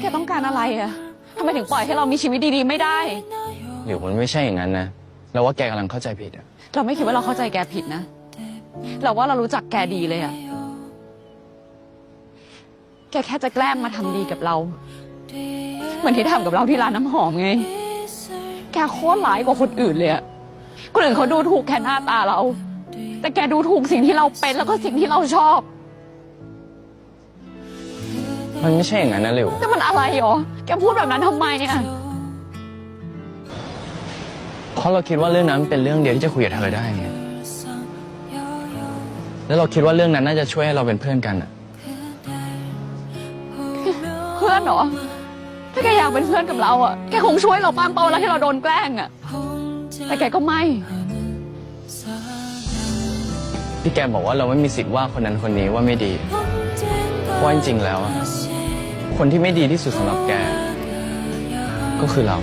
แกต้องการอะไรอะทำไมถึงปล่อยให้เรามีชีวิตดีๆไม่ได้ หรือมันไม่ใช่อย่างนั้นนะเราว่าแกกำลังเข้าใจผิดอะเราไม่คิดว่าเราเข้าใจแกผิดนะ เราว่าเรารู้จักแกดีเลยอะแกแค่จะแกล้งมาทำดีกับเรา เหมือนที่ทำกับเราที่ร้านน้ำหอมไง แกโคตรร้ายกว่าคนอื่นเลยอะคนอื่นเขาดูถูกแค่หน้าตาเรา แต่แกดูถูกสิ่งที่เราเป็นแล้วก็สิ่งที่เราชอบ มันไม่ใช่อย่างนั้นนะหลิวแต่มันอะไรหรอ แกพูดแบบนั้นทำไมอะเพราะเราคิดว่าเรื่องนั้นเป็นเรื่องเดียวที่จะคุยกับเธอได้ไงแล้วเราคิดว่าเรื่องนั้นน่าจะช่วยให้เราเป็นเพื่อนกันอะเพื่อนเหรอ ถ้าแกอยากเป็นเพื่อนกับเราอะแกคงช่วยเราป้างเปาแล้วที่เราโดนแกล้งอะแต่แกก็ไม่ที่แกบอกว่าเราไม่มีสิทธิ์ว่าคนนั้นคนนี้ว่าไม่ดีเพราะว่าจริงๆแล้วอะ คนที่ไม่ดีที่สุดสำหรับแก ก็คือเรา